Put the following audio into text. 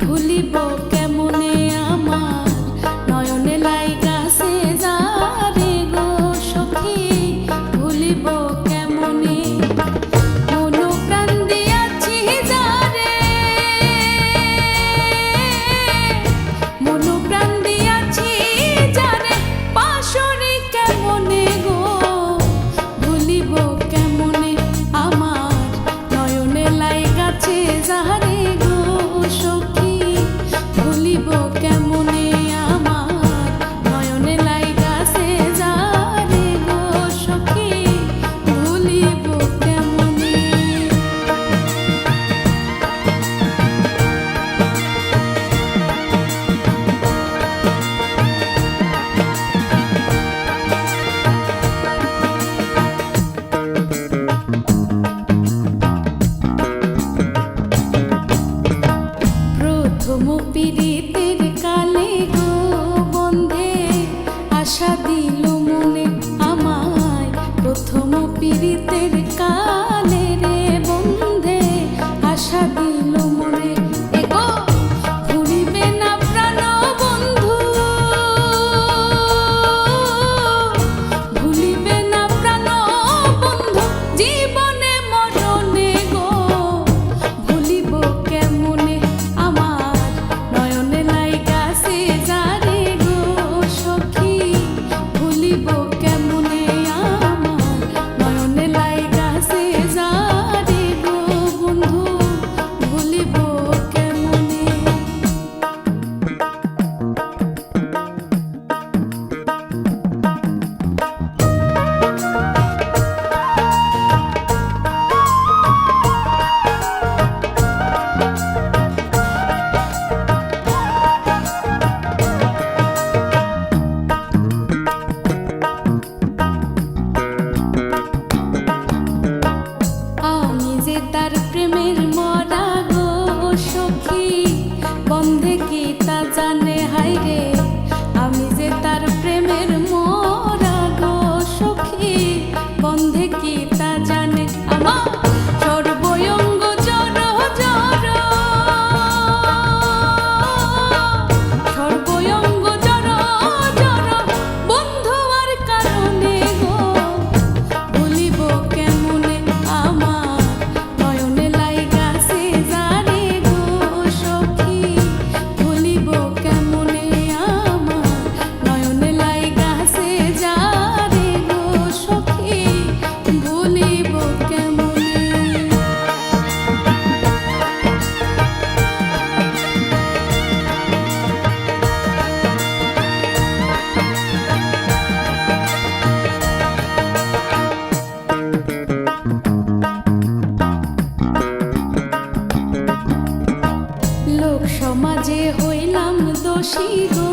ভুলিব প্রথম পীড়িতের কালে 哦 সমাজে হইলাম দোষী গো